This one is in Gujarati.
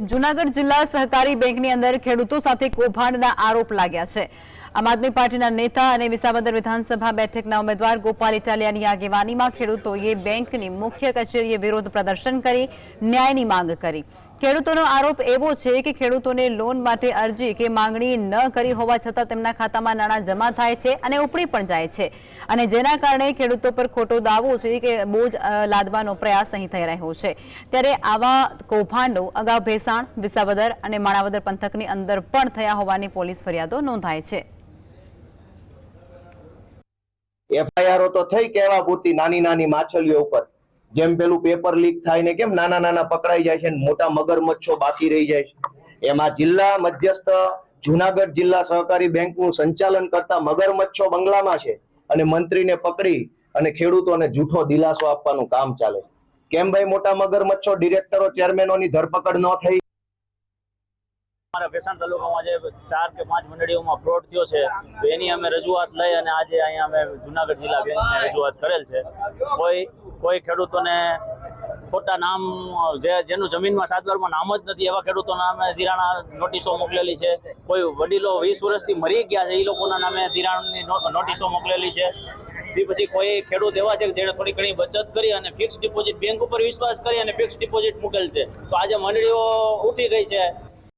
જુનાગઢ જિલ્લા સહકારી બેંકની અંદર ખેડૂતો સાથે કૌભાંડના આરોપ લાગ્યા છે. આમ આદમી પાર્ટીના નેતા અને વિસાવદર વિધાનસભા બેઠકના ઉમેદવાર ગોપાલ ઇટાલિયાની આગેવાનીમાં ખેડૂતોએ બેંકની મુખ્ય કચેરીએ વિરોધ પ્રદર્શન કરી, ન્યાયની માંગ કરી. ખેડૂતોનો આરોપ એવો છે કે ખેડૂતોને લોન માટે અરજી કે માંગણી ન કરી હોવા છતાં તેમના ખાતામાં નાણાં જમા થાય છે અને ઉપડી પણ જાય છે. અને જેના કારણે ખેડૂતો પર ખોટો દાવો છે કે બોજ લાદવાનો પ્રયાસ અહીં થઈ રહ્યો છે. ત્યારે આવા કૌભાંડો અગાઉ ભેસાણ, વિસાવદર અને માણાવદર પંથકની અંદર પણ થયા હોવાની પોલીસ ફરિયાદો નોંધાય છે. એફઆઈઆર તો થઈ કેવા પૂરતી નાની નાની માછલીઓ ઉપર. જેમ પેલું પેપર લીક થાય ને કેમ નાના નાના પકડાઈ જાય છે ને મોટા મગરમચ્છો બાકી રહી જાય છે. એમાં જિલ્લા મધ્યસ્થ જુનાગઢ જિલ્લા સહકારી બેંકનું સંચાલન કરતા મગરમચ્છો બંગલામાં છે અને મંત્રીને પકડી અને ખેડૂતોને જૂઠો દિલાસો આપવાનું કામ ચાલે કેમ ભાઈ મોટા મગરમચ્છો ડિરેક્ટરો, ચેરમેનોની ધરપકડ ન થઈ? અમારા ભેસાણ તાલુકામાં જે ચાર કે પાંચ મંડળીઓમાં ફ્રોડ થયો છે તો એની અમે રજૂઆત લઈ અને આજે અહીંયા અમે જુનાગઢ જિલ્લા બેંકને રજૂઆત કરેલ છે. કોઈ કોઈ ખેડૂતોને ખોટા નામ જે જેનું જમીનમાં સાતવારમાં નામ જ નથી એવા ખેડૂતોના નામે ધિરાણા નોટિસો મોકલેલી છે. કોઈ વડીલો વીસ વર્ષથી મરી ગયા છે એ લોકોના નામે ધિરાણની નોટિસો મોકલેલી છે. તે પછી કોઈ ખેડૂત એવા છે કે જેણે થોડી ઘણી બચત કરી અને ફિક્સ ડિપોઝિટ બેંક ઉપર વિશ્વાસ કરી અને ફિક્સ ડિપોઝિટ મૂકેલ છે. તો આજે મંડળીઓ ઉઠી ગઈ છે.